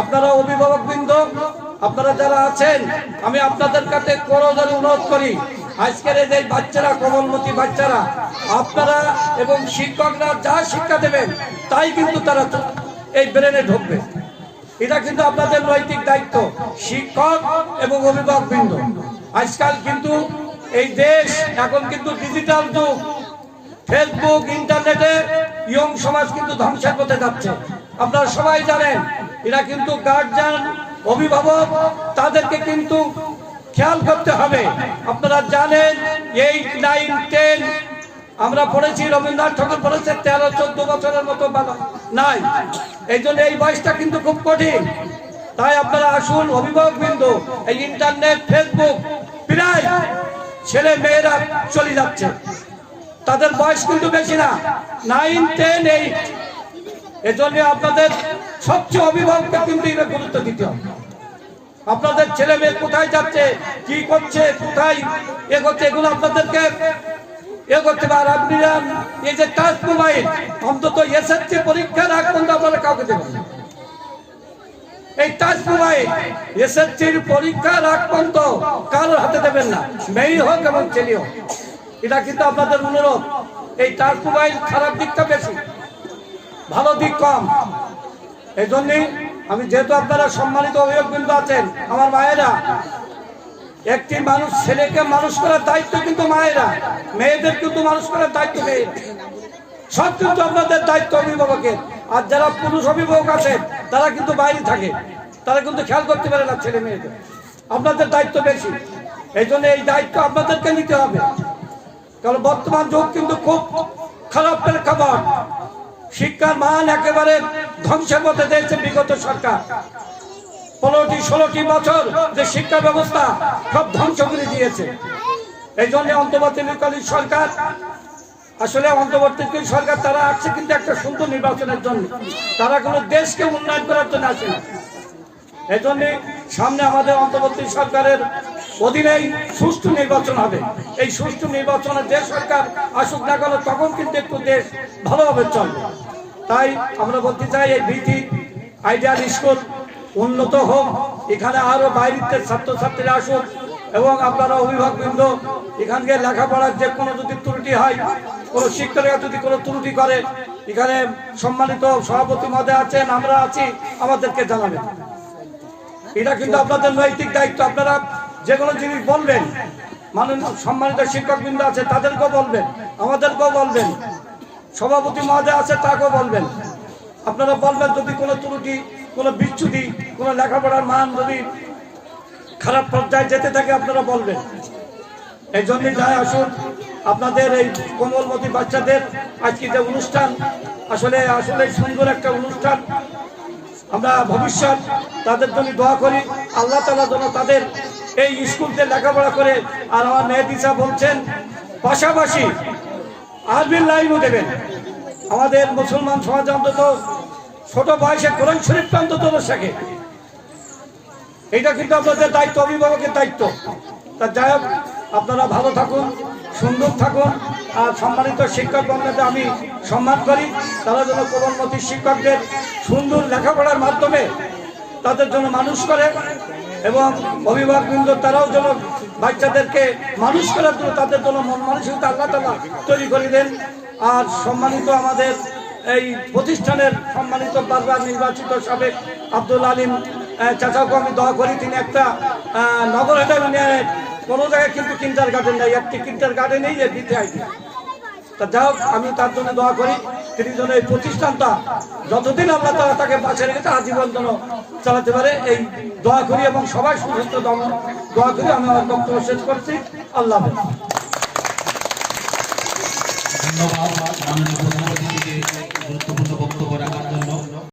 আপনারা অভিভাবক বৃন্দ আপনারা যারা আছেন, আমি আপনাদের কাছে করজোরে অনুরোধ করি, আজকের এই বাচ্চারা, কমলমতি বাচ্চারা, আপনারা এবং শিক্ষকরা যা শিক্ষা দেবেন, তাই কিন্তু তারা এই ব্রেনে ঢুকবে। এটা কিন্তু আপনাদের নৈতিক দায়িত্ব, শিক্ষক এবং অভিভাবক বৃন্দ আজকাল কিন্তু এই দেশ এখন কিন্তু ডিজিটাল যুগ। ফেসবুক ইন্টারনেটে ইয়ং সমাজ কিন্তু ধ্বংসের পথে যাচ্ছে। আপনারা সবাই জানেন, এরা কিন্তু গার্জিয়ান অভিভাবক, তাদেরকে কিন্তু খেয়াল করতে হবে। আপনারা জানেন এইট নাইন টেন আমরা পড়েছি রবীন্দ্রনাথ ঠাকুর পড়েছে তেরো, চোদ্দ বছরের মতো নাই। এই জন্য এই বয়সটা কিন্তু খুব কঠিন। তাই আপনারা আসুন অভিভাবক বিন্দু এই ইন্টারনেট ফেসবুক প্রায় ছেলে মেয়েরা চলে যাচ্ছে। তাদের বয়স কিন্তু বেশি না। নাইন টেন এইট এজন্য আপনাদের সবচেয়ে অভিভাবককে কিন্তু এটা গুরুত্ব দিতে হবে। আপনাদের ছেলে মেয়ে কোথায় যাচ্ছে, কি করছে, কোথায় এ করছে এগুলো আপনাদেরকে এই যে অন্তত আপনারা কাউকে দেবেন এই টাচ পরীক্ষার হাতে দেবেন না। হোক ছেলে হোক। এটা কিন্তু আপনাদের অনুরোধ। এই টাচ মোবাইল খারাপ দিকটা বেশি। ভালো দিক কম। এই জন্যে আমি যেহেতু আপনারা সম্মানিত অভিভাবক বিন্দু আছেন, আমার মায়েরা, একটি মানুষ ছেলেকে মানুষ করার দায়িত্ব কিন্তু মায়েরা মেয়েদের কিন্তু মানুষ করার দায়িত্ব মেয়েরা সব কিন্তু আপনাদের দায়িত্ব অভিভাবকের। আর যারা পুরুষ অভিভাবক আছে তারা কিন্তু বাইরে থাকে। তারা কিন্তু খেয়াল করতে পারে না ছেলে মেয়েদের। আপনাদের দায়িত্ব বেশি। এই জন্য এই দায়িত্ব আপনাদেরকে নিতে হবে। কারণ বর্তমান যুগ কিন্তু খুব খারাপ প্রেক্ষাপট শিক্ষার মান একেবারে ধ্বংসের মধ্যে দিয়েছে বিগত সরকার। পনেরোটি, ষোলোটি বছর যে শিক্ষা ব্যবস্থা সব ধ্বংস করে দিয়েছে। এই জন্য অন্তর্বর্তীকালীন সরকার, আসলে অন্তর্বর্তীকালীন সরকার তারা আসছে কিন্তু একটা সুন্দর নির্বাচনের জন্য। তারা কোনো দেশকে উন্নয়ন করার জন্য আসে না। এই সামনে আমাদের অন্তর্বর্তী সরকারের অধীনেই সুষ্ঠু নির্বাচন হবে। এই সুষ্ঠু নির্বাচনে যে সরকার আসুক না কেন, তখন কিন্তু একটু দেশ ভালোভাবে চলবে। তাই আমরা বলতে চাই, এই বিটি আইডিয়াল স্কুল উন্নত হোক, এখানে আরও বাইরের ছাত্রছাত্রীরা আসুক এবং আপনারা অভিভাবক অভিভাবকবৃন্দ, এখানকে লেখাপড়ার যে কোনো যদি ত্রুটি হয়, কোনো শিক্ষকরা যদি কোনো ত্রুটি করে, এখানে সম্মানিত সভাপতি মধ্যে আছেন, আমরা আছি, আমাদেরকে জানাবেন। এটা কিন্তু আপনাদের নৈতিক দায়িত্ব, আপনারা যে কোনো জিনিস বলবেন। মাননীয় সম্মানিত শিক্ষক বৃন্দ আছে, তাদেরকেও বলবেন, আমাদেরকেও বলবেন, সভাপতি মহোদয় আছে, তাকেও বলবেন। আপনারা বলবেন, যদি কোনো ত্রুটি, কোনো বিচ্ছুতি কোনো লেখাপড়ার মান যদি খারাপ পর্যায়ে যেতে থাকে, আপনারা বলবেন। এই জন্যই যাই আসুন, আপনাদের এই কোমলমতি বাচ্চাদের আজকে যে অনুষ্ঠান, আসলে আসলে সুন্দর একটা অনুষ্ঠান। আমরা ভবিষ্যৎ তাদের জন্য দোয়া করি, আল্লাহ তালা যেন তাদের এই স্কুলতে লেখাপড়া করে আর আমার মেয়েদিসা বলছেন, পাশাপাশি আরবির লাইনও দেবেন। আমাদের মুসলমান সমাজ অন্তত ছোট বয়সে কোরআন শরীফ অন্তত শেখে এটা কিন্তু আপনাদের দায়িত্ব, অভিভাবকের দায়িত্ব। তা যাই হোক, আপনারা ভালো থাকুন, সুন্দর থাকুন, আর সম্মানিত শিক্ষক বন্ধুদের আমি সম্মান করি। তারা যেন কোমলমতি শিক্ষকদের সুন্দর লেখাপড়ার মাধ্যমে তাদের জন্য মানুষ করে। এবং অভিভাবকবৃন্দ তারাও যেন বাচ্চাদেরকে মানুষ করার জন্য তাদের জন্য মন মানসিকতা আল্লাহ তালা তৈরি করে দেন। আর সম্মানিত আমাদের এই প্রতিষ্ঠানের সম্মানিত বারবার নির্বাচিত সাবেক আব্দুল আলিম চাচাকে আমি দোয়া করি, তিনি একটা নগর হাটের মানে কোনো জায়গায় কিন্তু কিন্টার গার্ডেন নাই, একটি কিন্টার গার্ডেনেই যে দিতে হয় তা যাই হোক, আমি তার জন্য দোয়া করি। তিনি যেন এই প্রতিষ্ঠানটা যতদিন আমরা তারা তাকে বাঁচিয়ে রেখেছে আজীবন যেন চালাতে পারে। এই দোয়া করি এবং সবাই সুস্থ দোয়া করি। আমি আমার বক্তব্য শেষ করছি। আল্লাহ ধন্যবাদ। গুরুত্বপূর্ণ বক্তব্য রাখার জন্য।